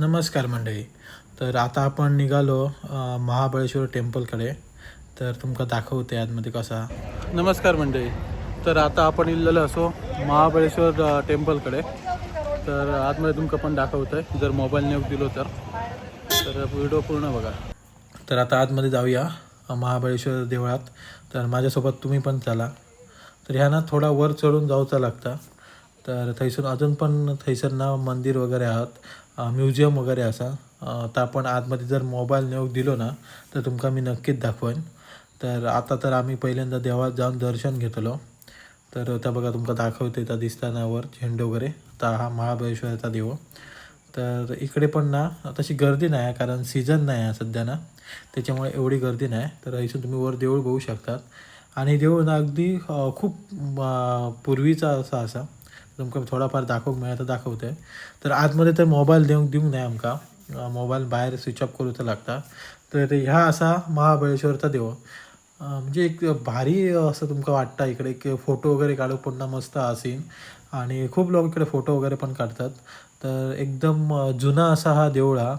नमस्कार मंडळी. तर आता आपण निघालो महाबळेश्वर टेम्पलकडे. तर तुमका दाखवते आतमध्ये कसा. नमस्कार मंडळी. तर आता आपण इल्लेलो असो महाबळेश्वर टेम्पलकडे. तर आतमध्ये तुमका पण दाखवतंय. जर मोबाईल नेऊक दिलो तर. तर व्हिडिओ पूर्ण बघा. तर आता आतमध्ये जाऊया महाबळेश्वर देवळात. तर माझ्यासोबत तुम्ही पण चला. तर ह्या ना थोडा वर चढून जाऊचा लागता. तर थंयसर अजून पण थंयसर ना मंदिर वगैरे आहात म्युझियम वगैरे असा तर आपण आतमध्ये जर मोबाईल नेऊक दिलो ना तर तुमका मी नक्कीच दाखवेन. तर आता तर आम्ही पहिल्यांदा देवात जाऊन दर्शन घेतलो. तर त्या बघा तुमका दाखवते त्या दिसताना वर झेंडे वगैरे आता हा महाबळेश्वरचा देव. तर इकडे पण ना तशी गर्दी नाही आहे कारण सीझन नाही आहे सध्या ना त्याच्यामुळे एवढी गर्दी नाही. तर इथून तुम्ही वर देऊळ बघू शकतात. आणि देऊळ ना अगदी खूप पूर्वीचा असा असा. तुमकां थोडंफार दाखवूक मेळटा दाखवते तर आतमध्ये तर मोबाईल देऊक दिवंक नाही आमका. मोबायल मोबाईल बाहेर स्विच ऑफ करूचा लागता. तर ह्या असा महाबळेश्वरचा देव. म्हणजे एक भारी असं तुमका वाटतं इकडे. एक फोटो वगैरे काढू पुन्हा मस्त असीन आणि खूप लोक इकडे फोटो वगैरे पण काढतात. तर एकदम जुना असा हा देऊळ हा.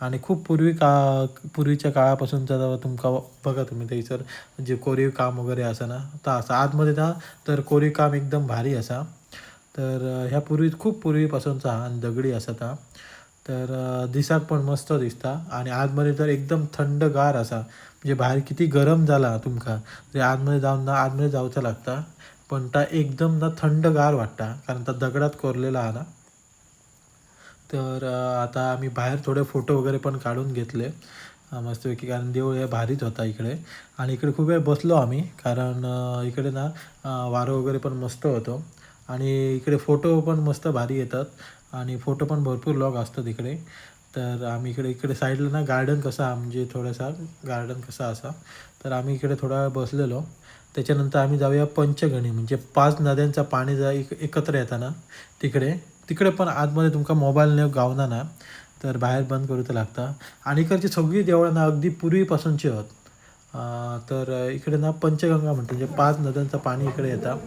आणि खूप पूर्वी का पूर्वीच्या काळापासूनचा तुमका बघा तुम्ही. थंयसर जे कोरीव काम वगैरे असा ना तर असं. आतमध्ये ना तर कोरीव काम एकदम भारी असा. तर ह्या पूर्वी खूप पूर्वीपासूनचा हा आणि दगडी असा था. तर दिसाक पण मस्त दिसता आणि आतमध्ये तर एकदम थंडगार असा. म्हणजे बाहेर किती गरम झाला तुमका. तरी आतमध्ये जाऊन ना आतमध्ये जाऊचा लागता. पण ता एकदम ना थंडगार वाटता. कारण त्या दगडात कोरलेला हा ना. तर आता आम्ही बाहेर थोडे फोटो वगैरे पण काढून घेतले. मस्तपैकी कारण देऊळ हे भारीच होता इकडे. आणि इकडे खूप वेळ बसलो आम्ही. कारण इकडे ना वारं वगैरे पण मस्त होतं. आणि इकडे फोटो पण मस्त भारी येतात. आणि फोटो पण भरपूर लॉग असतात इकडे. तर आम्ही इकडे इकडे साईडला ना गार्डन कसा म्हणजे थोडासा गार्डन कसा असा. तर आम्ही इकडे थोडा वेळ बसलेलो. त्याच्यानंतर आम्ही जाऊया पंचगणी म्हणजे पाच नद्यांचा पाणी जा एक एकत्र येताना तिकडे. तिकडे पण आतमध्ये तुमका मोबाईल नेव गावना ना तर बाहेर बंद करूच लागता. आणि इकडची सगळी देवळं ना अगदी पूर्वीपासूनची आहेत. तर इकडे ना पंचगंगा म्हणते म्हणजे पाच नद्यांचं पाणी इकडे येतं.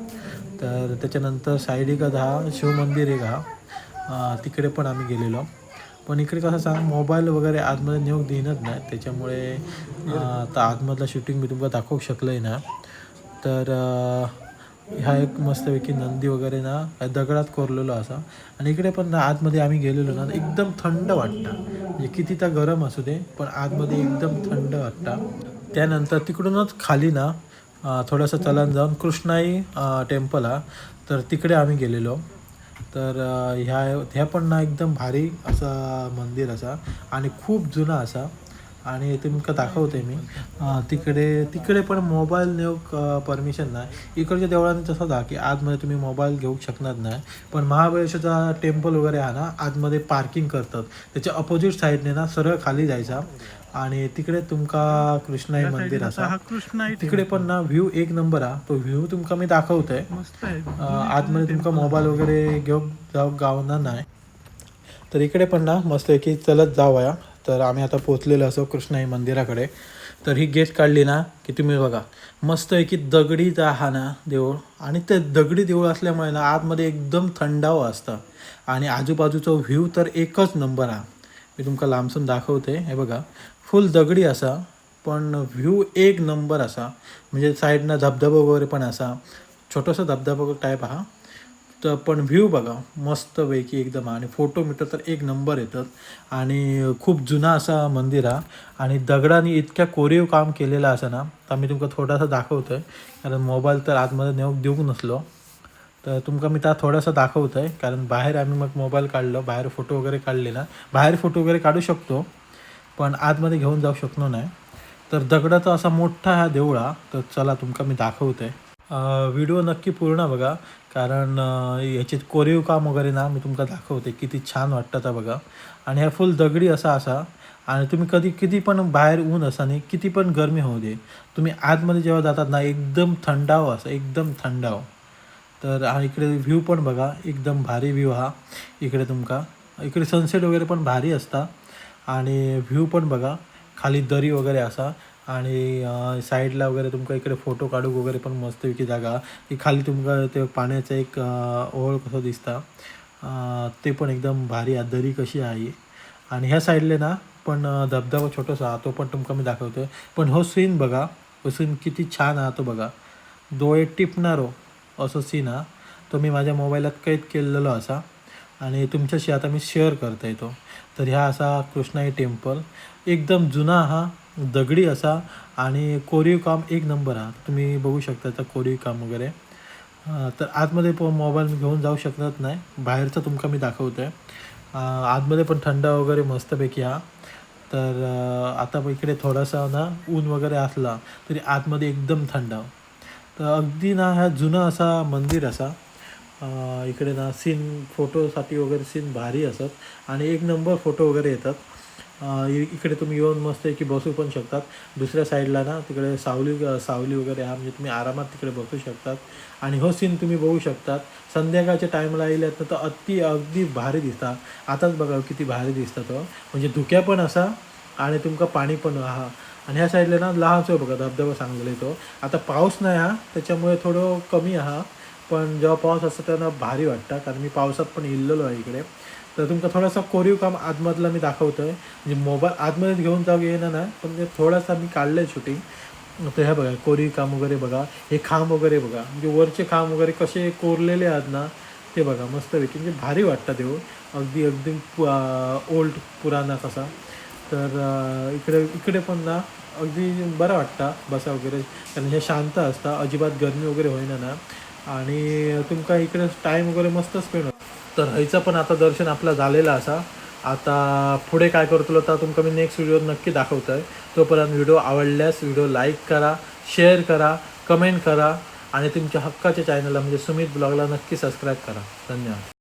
तर त्याच्यानंतर साईड एक दहा शिवमंदिर एक हा तिकडे पण आम्ही गेलेलो. पण इकडे कसं सांग मोबाईल वगैरे आतमध्ये नेऊक देणंच नाही त्याच्यामुळे आता आतमधलं शूटिंग मी तुमका दाखवू शकलंय ना. तर ह्या एक मस्तपैकी नंदी वगैरे ना दगडात कोरलेलो असा. आणि इकडे पण ना आतमध्ये आम्ही गेलेलो ना एकदम थंड वाटतं. म्हणजे किती तर गरम असू दे पण आतमध्ये एकदम थंड वाटतं. त्यानंतर तिकडूनच खाली ना थोडंसं चलन जाऊन कृष्णाई टेम्पल हा. तर तिकडे आम्ही गेलेलो. तर ह्या ह्या पण ना एकदम भारी असा मंदिर असा आणि खूप जुना असा. आणि ते तुमका दाखवते मी. तिकडे तिकडे पण मोबाईल नेऊक परमिशन नाही. इकडच्या देवळांनी तसं दा की आतमध्ये तुम्ही मोबाईल घेऊ शकणार नाही. पण महाबळेश्वरचा टेम्पल वगैरे आहे ना आतमध्ये पार्किंग करतात. त्याच्या अपोजिट साईडने ना सरळ खाली जायचा. आणि तिकडे तुमका कृष्णाई मंदिर असा. कृष्ण तिकडे पण ना व्ह्यू एक नंबर हा. तो व्ह्यू तुमका मी दाखवतोय. आहे. आतमध्ये तुमका मोबाईल वगैरे घेऊन जाऊ गावणार नाही. तर इकडे पण ना मस्त की चलत जाऊया. तर आम्ही आता पोचलेलो असो कृष्णाई मंदिराकडे. तर ही गेट काढली ना की तुम्ही बघा. मस्त की दगडी हा ना देऊळ. आणि ते दगडी देऊळ असल्यामुळे ना आतमध्ये एकदम थंडावं असतं. आणि आजूबाजूचा व्ह्यू तर एकच नंबर हा. मी तुमका लांबसून दाखवते हे बघा. फुल दगडी असा पण व्ह्यू एक नंबर असा. म्हणजे साईडनं धबधबा वगैरे पण असा. छोटासा धबधबा टाईप हा. तर पण व्ह्यू बघा. मस्तपैकी एकदम. आणि फोटो मीटर तर एक नंबर येतात. आणि खूप जुना असा मंदिर हा. आणि दगडाने इतक्या कोरीव काम केलेलं असं ना तर मी तुमका थोडासा दाखवतो आहे कारण मोबाईल तर आतमध्ये नेऊन देऊ नसलो. तर तुमका मी त्या थोडासा आहे कारण बाहेर आम्ही मग मोबाईल काढलो. बाहेर फोटो वगैरे काढले ना. बाहेर फोटो वगैरे काढू शकतो. पण आतमध्ये घेऊन जाऊ शकलो नाही. तर दगडाचा असा मोठा हा देऊळा तर चला तुमका मी दाखवतोय. व्हिडिओ नक्की पूर्ण बघा. कारण अं, याचे कोरीव काम वगैरे ना मी तुमका दाखवते. किती छान वाटतं तर बघा. आणि ह्या फुल दगडी असा असा. आणि तुम्ही कधी किती पण बाहेर ऊन असा नाही किती पण गरमी होऊ दे. तुम्ही आतमध्ये जेव्हा जातात ना एकदम थंडाव असं एकदम थंडाव. तर हा इकडे व्ह्यू पण बघा. एकदम भारी व्ह्यू हा. इकडे तुमका. इकडे सनसेट वगैरे पण भारी असता. आणि व्ह्यू पण बघा. खाली दरी वगैरे असा. आणि साईडला वगैरे तुमका इकडे फोटो काढूक वगैरे पण मस्तपैकी जागा. की खाली तुमका ते पाण्याचं एक अं, ओळ कसं दिसता. ते पण एकदम भारी आहे दरी कशी आहे. आणि ह्या साईडले ना पण धबधबा छोटासा हा तो पण तुमका मी दाखवतोय. पण हो सीन बघा हो सीन किती छान हा तो बघा. डोळे टिपणारो असो सीन हा तो मी माझ्या मोबाईलात कैद केलेलो असा. आणि तुमच्याशी आता मी शेअर करता येतो तर ह्या असा कृष्णाई टेम्पल एकदम जुना हा दगडी असा आणि कोरीव काम एक नंबर हा. तुम्ही बघू शकता तर कोरीव काम वगैरे. तर आतमध्ये पण मोबाईल घेऊन जाऊ शकत नाही. बाहेरचं तुमका मी दाखवतो आहे आतमध्ये पण थंड वगैरे मस्तपैकी हा. तर आता इकडे थोडासा ना ऊन वगैरे असला तरी आतमध्ये एकदम थंड. तर अगदी ना हा जुना असा मंदिर असा. इकडे ना सीन फोटोसाठी वगैरे सीन भारी असत. आणि एक नंबर फोटो वगैरे येतात. इकडे तुम्ही येऊन मस्त की बसू पण शकतात. दुसऱ्या साईडला ना तिकडे सावली सावली वगैरे हा म्हणजे तुम्ही आरामात तिकडे बसू शकतात. आणि हो सीन तुम्ही बघू शकतात. संध्याकाळच्या टाईमला येईल तर अति अगदी भारी दिसता. आताच बघा किती भारी दिसतं तो. म्हणजे धुक्या पण असा आणि तुमका पाणी पण हा. आणि ह्या साईडला ना लहानसो बघा धबधबा सांगलेला तो. आता पाऊस नाही हा त्याच्यामुळे थोडं कमी हा. पण जेव्हा पाऊस असतो तेव्हा भारी वाटतं. कारण मी पावसात पण इल्लेलो आहे इकडे. तर तुमका थोडासा कोरीव काम आतमधला मी दाखवतोय. म्हणजे मोबाईल आतमध्येच घेऊन जाऊ येणार ना पण ते थोडासा मी काढलं आहे शूटिंग तर ह्या बघा कोरीव काम वगैरे बघा हे खांब वगैरे बघा. म्हणजे वरचे खांब वगैरे कसे कोरलेले आहेत ना ते बघा मस्तपैकी म्हणजे भारी वाटतं देऊ हो. अगदी अगदी ओल्ड पुराणा कसा तर इकडे इकडे पण ना अगदी बरं वाटतं बसा वगैरे. कारण हे शांत असतं अजिबात गरमी वगैरे होईना ना. आणि तुमका इकडे टाईम वगैरे मस्त स्पेंड तर हयचं पण आता दर्शन आपलं झालेलं असा. आता पुढे काय करतो तर तुमका मी नेक्स्ट व्हिडिओ नक्की दाखवतो आहे तोपर्यंत व्हिडिओ आवडल्यास व्हिडिओ लाईक करा शेअर करा कमेंट करा आणि तुमच्या हक्काच्या चॅनलला म्हणजे सुमित ब्लॉगला नक्की सबस्क्राईब करा. धन्यवाद.